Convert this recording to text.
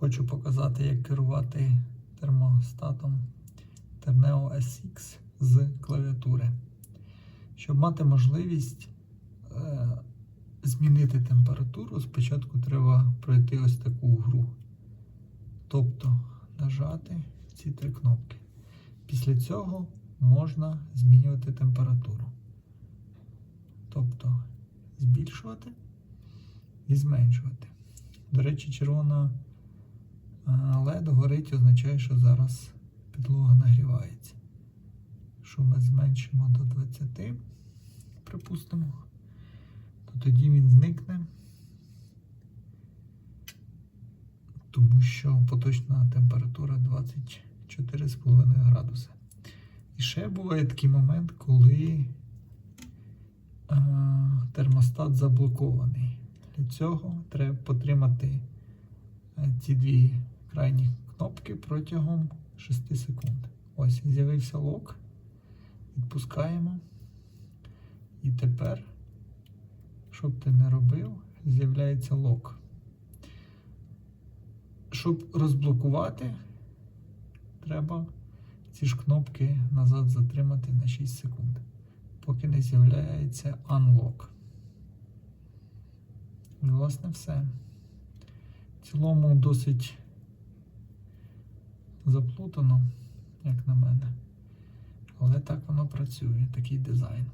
Хочу показати, як керувати термостатом Terneo SX з клавіатури. Щоб мати можливість е, змінити температуру, спочатку треба пройти ось таку гру. Тобто нажати ці три кнопки. Після цього можна змінювати температуру. Тобто збільшувати і зменшувати. До речі, червона LED горить, означає, що зараз підлога нагрівається. Що ми зменшимо до 20, припустимо, то тоді він зникне, тому що поточна температура 24,5 градуси. І ще буває такий момент, коли е, термостат заблокований. Для цього треба потримати ці дві крайні кнопки протягом 6 секунд. Ось з'явився лок. Відпускаємо. І тепер, що б ти не робив, з'являється лок. Щоб розблокувати, треба ці ж кнопки назад затримати на 6 секунд, поки не з'являється Unlock. І, власне, все. В цілому досить заплутано, як на мене. Але так воно працює, такий дизайн.